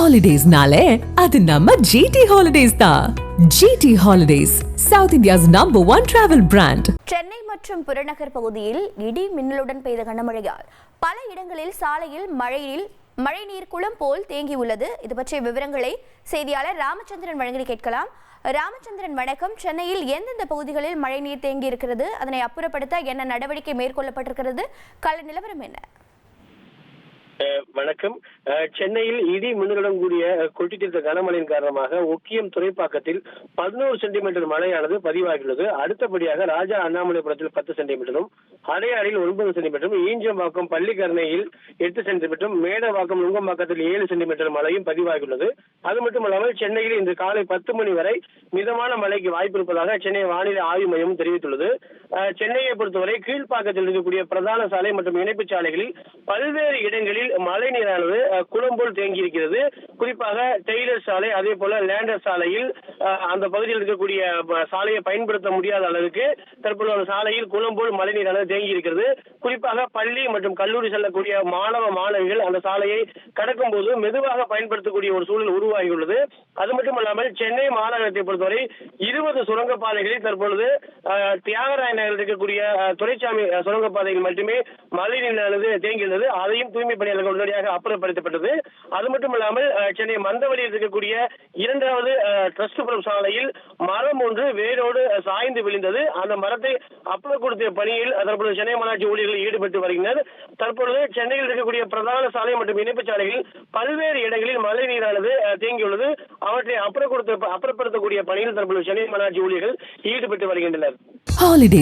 ஹாலிடேஸ்னாலே அது நம்ம ஜிடி ஹாலிடேஸ் தான் GT holidays South India's number one travel brand Chennai மற்றும் புறநகர் பகுதியில் இடி மின்னலுடன் பெய்த கனமழையால் பல இடங்களில் சாலையில் மழையில் மழைநீர் குளம் போல் தேங்கியுள்ளது இது பற்றிய விவரங்களை செய்தியாளர் ராமச்சந்திரன் வழங்கி கேட்கலாம். ராமச்சந்திரன் வணக்கம். சென்னையில் எந்தெந்த பகுதிகளில் மழைநீர் தேங்கி இருக்கிறது? அதனை அப்புறப்படுத்த என்ன நடவடிக்கை மேற்கொள்ளப்பட்டிருக்கிறது? கள நிலவரம் என்ன? வணக்கம். சென்னையில் இடி மின்னலுடன் கூடிய கொட்டிட்டிருந்த கனமழையின் காரணமாக ஒக்கியம் துறைப்பாக்கத்தில் பதினோரு சென்டிமீட்டர் மழையானது பதிவாகியுள்ளது. அடுத்தபடியாக ராஜா அண்ணாமலைபுரத்தில் பத்து சென்டிமீட்டரும் அடையாறில் ஒன்பது சென்டிமீட்டரும் ஈஞ்சம்பாக்கம் பள்ளிக்கரணையில் எட்டு சென்டிமீட்டரும் மேடவாக்கம் நுங்கம்பாக்கத்தில் ஏழு சென்டிமீட்டர் மழையும் பதிவாகியுள்ளது. அது மட்டுமல்லாமல் சென்னையில் இன்று காலை பத்து மணி வரை மிதமான மழைக்கு வாய்ப்பு இருப்பதாக சென்னை வானிலை ஆய்வு மையம் தெரிவித்துள்ளது. சென்னையை பொறுத்தவரை கீழ்ப்பாக்கத்தில் இருக்கக்கூடிய பிரதான சாலை மற்றும் இணைப்பு சாலைகளில் பல்வேறு இடங்களில் மழை நீரானது குளம்போல் குளம் குறிப்பாக டெய்லர் சாலை அதே போல லேண்டர் சாலையில் அந்த பகுதியில் இருக்கக்கூடிய சாலையை பயன்படுத்த முடியாத அளவுக்கு தற்போது அந்த சாலையில் குளம் போல் மழை நீரானது தேங்கி இருக்கிறது குறிப்பாக பள்ளி மற்றும் கல்லூரி செல்லக்கூடிய மாணவ மாணவிகள் அந்த சாலையை கடக்கும் போது மெதுவாக பயன்படுத்தக்கூடிய ஒரு சூழல் உருவாகியுள்ளது. அது மட்டுமல்லாமல் சென்னை மாநகரத்தை பொறுத்தவரை இருபது சுரங்கப்பாதைகளில் தற்பொழுது தியாகராயன் நகரில் இருக்கக்கூடிய அஹ், துரைசாமி சுரங்கப்பாதையில் மட்டுமே மழை நீரானது தேங்கியுள்ளது அதையும் தூய்மை பணியாளர்கள் உடனடியாக அப்புறப்படுத்தப்பட்டது. அது மட்டும் இல்லாமல் சென்னை மந்தவழியில் இருக்கக்கூடிய இரண்டாவது ட்ரஸ்ட்புரம் சாலையில் மரம் ஒன்று வேரோடு சாய்ந்து விழுந்தது. அந்த மரத்தை அப்புறப்படுத்திய பணியில் அஹ், தற்பொழுது சென்னை மாநாட்சி ஊழியர்கள் ஈடுபட்டு வருகின்றனர். தற்பொழுது சென்னையில் இருக்கக்கூடிய பிரதான சாலை மற்றும் இணைப்பு சாலைகளில் பல்வேறு இடங்களில் மழை நீரானது தேங்கியுள்ளது அவற்றை அப்புறப்படுத்த அப்புறப்படுத்தக்கூடிய பணியில் தற்பொழுது சென்னை மாநாட்சி ஊழியர்கள் ஈடுபட்டு வருகின்றனர்.